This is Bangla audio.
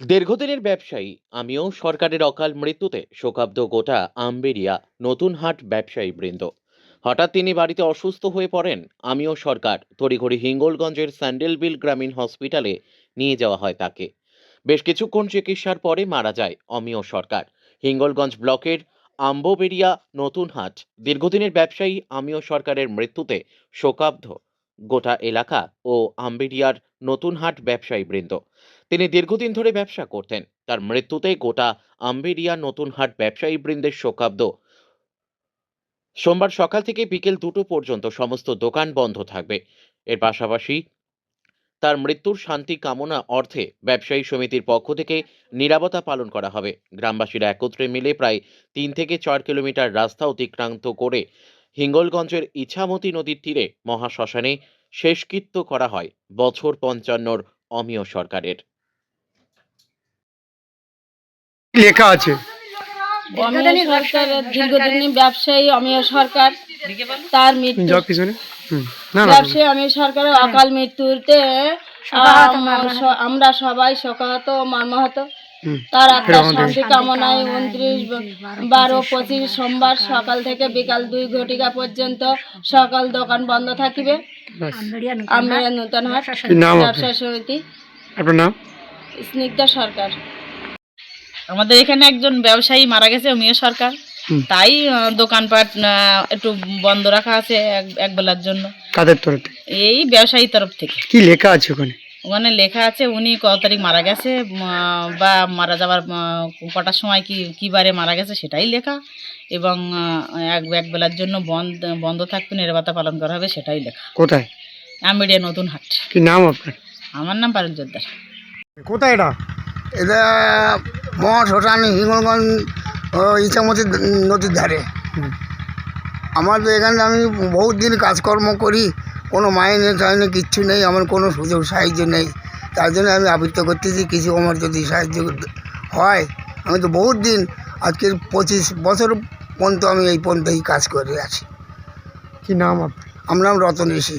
দীর্ঘদিনের ব্যবসায়ী, আমিও সরকারের অকাল মৃত্যুতে শোকাব্দ গোটা আম্বেরিয়া নতুন হাট ব্যবসায়ী বৃন্দ। হঠাৎ তিনি বাড়িতে অসুস্থ হয়ে পড়েন, আমিও সরকার, তড়িঘড়ি হিঙ্গলগঞ্জের স্যান্ডেলবিল গ্রামীণ হসপিটালে নিয়ে যাওয়া হয় তাকে। বেশ কিছুক্ষণ চিকিৎসার পরে মারা যায় অমিয় সরকার। হিঙ্গলগঞ্জ ব্লকের আম্ববেরিয়া নতুন হাট, দীর্ঘদিনের ব্যবসায়ী, আমিও সরকারের মৃত্যুতে শোকাব্ধ গোটা এলাকা ও আম্বেরিয়ার নতুন হাট ব্যবসায়ী বৃন্দ। তিনি দীর্ঘদিন ধরে ব্যবসা করতেন। তার মৃত্যুতে গোটা আম্বেরিয়া নতুন হাট ব্যবসায়ী বৃন্দের শোকাব্দ। সোমবার সকাল থেকে বিকেল দুটো পর্যন্ত সমস্ত দোকান বন্ধ থাকবে। এর পাশাপাশি তার মৃত্যুর শান্তি কামনা অর্থে ব্যবসায়ী সমিতির পক্ষ থেকে নিরাপত্তা পালন করা হবে। গ্রামবাসীরা একত্রে মিলে প্রায় তিন থেকে চার কিলোমিটার রাস্তা অতিক্রান্ত করে হিঙ্গলগঞ্জের ইছামতি নদীর তীরে মহাশ্মশানে শেষকৃত্য করা হয় বছর পঞ্চান্নর অমিয় সরকারের। লেখা আছে। অমিয় সরকারের দীর্ঘদিনী ব্যবসায়ী অমিয় সরকার তার মৃত্যু। ব্যবসায়ী অমিয় সরকারের অকাল মৃত্যুতে আমরা সবাই শোকাহত মর্মাহত। তার আত্মার শান্তি কামনায় উনত্রিশ বারো পঁচিশ সোমবার সকাল থেকে বিকাল দুই ঘটিকা পর্যন্ত সকাল দোকান বন্ধ থাকিবে। আমরা নতুন হাট? ব্যবসা সমিতি। আপনার নাম? স্নিগ্ধা সরকার। আমাদের এখানে একজন ব্যবসায়ী মারা গেছে অমিয় সরকার। তাই দোকানপাট আহ, একটু বন্ধ রাখা আছে এক এক বেলার জন্য। কাদের তরফ থেকে? এই ব্যবসায়ী তরফ থেকে। কি লেখা আছে ওখানে? ওখানে লেখা আছে উনি কত তারিখ মারা গেছে বা মারা যাওয়ার কটার সময় কি কী বারে মারা গেছে সেটাই লেখা এবং এক এক বেলার জন্য বন্ধ বন্ধ থাকবে নিরাপত্তা পালন করা হবে সেটাই লেখা। কোথায়? আমিডিয়া নতুন হাট। কি নাম আপনার? আমার নাম পারুল জোদ্দার কোথায় এটা? এটা শ্মশান হিঙ্গলগঞ্জ ও ইচ্ছামতি নদীর ধারে। তো এখানে আমি বহুত দিন কাজকর্ম করি কোনো মাইনে টাইনে কিচ্ছু নেই আমার কোনো সুযোগ সাহায্য নেই। তার জন্য আমি আবৃত্ত করতেছি কিছু আমার যদি সাহায্য হয় আমি তো বহুত দিন আজকের পঁচিশ বছর পর্যন্ত আমি এই পর্যন্ত এই কাজ করে আছি। কি নাম আপনার? আমার নাম রতন ঋষি।